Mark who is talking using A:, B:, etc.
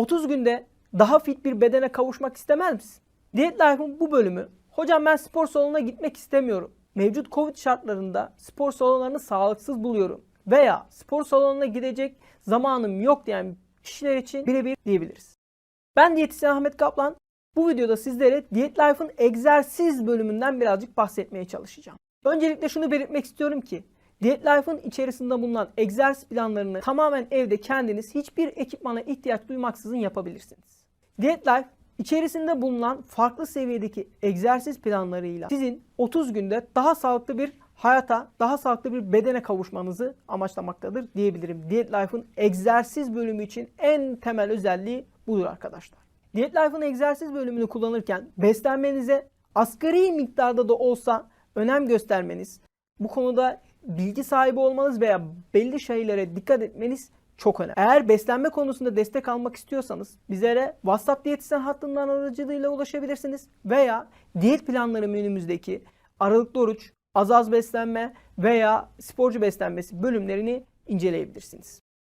A: 30 günde daha fit bir bedene kavuşmak istemez misin? Diyet Life'ın bu bölümü hocam ben spor salonuna gitmek istemiyorum. Mevcut Covid şartlarında spor salonlarını sağlıksız buluyorum. Veya spor salonuna gidecek zamanım yok diyen kişiler için birebir diyebiliriz. Ben diyetisyen Ahmet Kaplan. Bu videoda sizlere Diyet Life'ın egzersiz bölümünden birazcık bahsetmeye çalışacağım. Öncelikle şunu belirtmek istiyorum ki Diyet Life'ın içerisinde bulunan egzersiz planlarını tamamen evde kendiniz hiçbir ekipmana ihtiyaç duymaksızın yapabilirsiniz. Diyet Life içerisinde bulunan farklı seviyedeki egzersiz planlarıyla sizin 30 günde daha sağlıklı bir hayata, daha sağlıklı bir bedene kavuşmanızı amaçlamaktadır diyebilirim. Diyet Life'ın egzersiz bölümü için en temel özelliği budur arkadaşlar. Diyet Life'ın egzersiz bölümünü kullanırken beslenmenize asgari miktarda da olsa önem göstermeniz, bu konuda bilgi sahibi olmanız veya belli şeylere dikkat etmeniz çok önemli. Eğer beslenme konusunda destek almak istiyorsanız bizlere WhatsApp diyetisyen hattından aracılığıyla ulaşabilirsiniz veya diyet planları menümüzdeki aralıklı oruç, az az beslenme veya sporcu beslenmesi bölümlerini inceleyebilirsiniz.